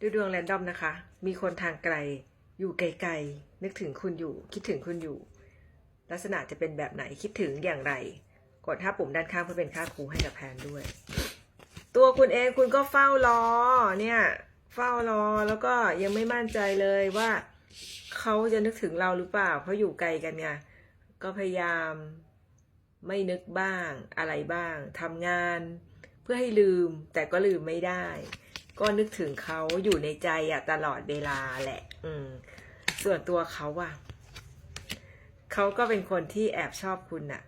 ดูดวงแรนดอมนะคะ มีคนทางไกล อยู่ไกลๆ นึกถึงคุณอยู่ คิดถึงคุณอยู่ ลักษณะจะเป็นแบบไหน คิดถึงอย่างไร กดท่าปุ่มด้านข้างเพื่อเป็นค่าครูให้กับแพนด้วย ตัวคุณเองคุณก็เฝ้ารอ เนี่ย เฝ้ารอ แล้วก็ยังไม่มั่นใจเลยว่า เขาจะนึกถึงเราหรือเปล่า เพราะอยู่ไกลกันไง ก็พยายาม ไม่นึกบ้าง อะไรบ้าง ทำงาน เพื่อให้ลืม แต่ก็ลืมไม่ได้ ก็นึกถึงเขาอยู่ในใจอะตลอดเวลาแหละ อืม ส่วนตัวเขาอะเขาก็เป็นคนที่แอบชอบคุณน่ะ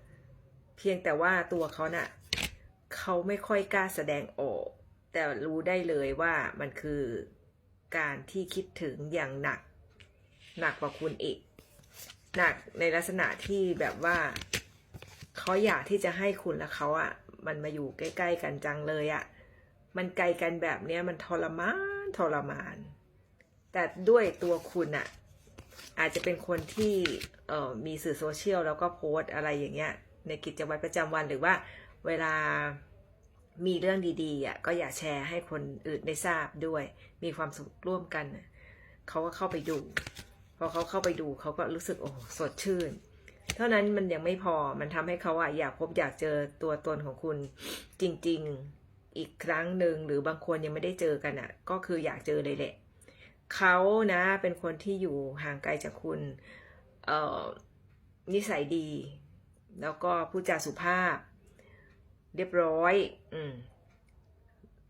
เพียงแต่ว่าตัวเขาน่ะเขาไม่ค่อยกล้าแสดงออก แต่รู้ได้เลยว่ามันคือการที่คิดถึงอย่างหนัก หนักกว่าคุณอีก หนักในลักษณะที่แบบว่าเขาอยากที่จะให้คุณและเขาอะมันมาอยู่ใกล้ ๆ กันจังเลยอะ มันไกลกันแบบเนี้ยมันทรมานทรมาน แต่ด้วยตัวคุณอะอาจจะเป็นคนที่เออมีสื่อโซเชียลแล้วก็โพสอะไรอย่างเงี้ยในกิจวัตรประจำวันหรือว่าเวลามีเรื่องดีๆอะก็อย่าแชร์ให้คนอื่นได้ทราบด้วย มีความสุขร่วมกันเขาก็เข้าไปดู พอเขาเข้าไปดูเขาก็รู้สึกโอ้สดชื่น เท่านั้นมันยังไม่พอมันทำให้เขาอะอยากพบอยากเจอตัวตนของคุณจริง ๆ อีกครั้งหนึ่งหรือบางคนยังไม่ได้เจอกันอะก็คืออยากเจอเลยแหละเขานะเป็นคนที่อยู่ห่างไกลจากคุณเอ่อนิสัยดี แล้วก็พูดจาสุภาพ เรียบร้อยอืม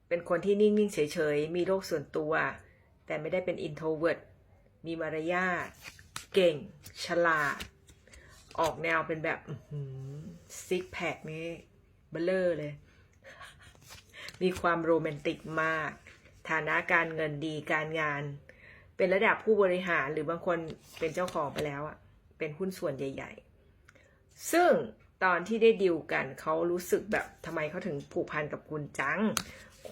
เป็นคนที่นิ่ง ๆ เฉย ๆ มีโลกส่วนตัว แต่ไม่ได้เป็น introvert มีมารยาทเก่ง ฉลาด ออกแนวเป็นแบบซิกแพคนี้เบลเลอร์เลย มีความโรแมนติกมาก ฐานะการเงินดีการงาน เป็นระดับผู้บริหารหรือบางคนเป็นเจ้าของไปแล้วอะเป็นหุ้นส่วนใหญ่ ๆ ซึ่งตอนที่ได้ดิวกันเขารู้สึกแบบทำไมเขาถึงผูกพันกับคุณจัง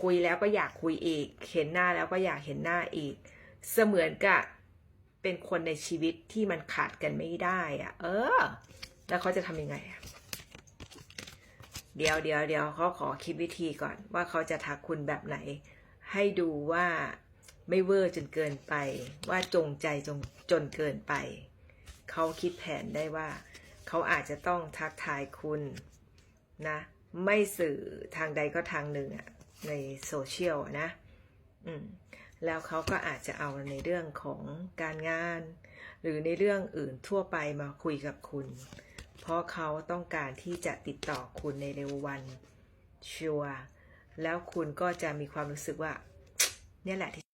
คุยแล้วก็อยากคุยอีก เห็นหน้าแล้วก็อยากเห็นหน้าอีก เสมือนกับเป็นคนในชีวิตที่มันขาดกันไม่ได้อะเออ แล้วเขาจะทำยังไงอะ เดี๋ยวเดี๋ยวเดี๋ยวเขาขอคิดวิธีก่อนว่าเขาจะทักคุณแบบไหน ให้ดูว่าไม่เวอร์จนเกินไป ว่าจงใจจงจนเกินไป เขาคิดแผนได้ว่า เขาอาจจะต้องทักทายคุณนะ ไม่สื่อทางใดก็ทางหนึ่งอะในโซเชียลนะ อืมแล้วเขาก็อาจจะเอาในเรื่องของการงาน หรือในเรื่องอื่นทั่วไปมาคุยกับคุณ เพราะเขาต้องการที่จะติดต่อคุณในเร็ววันชัวร์แล้วคุณก็จะมีความรู้สึกว่าเนี่ยแหละที่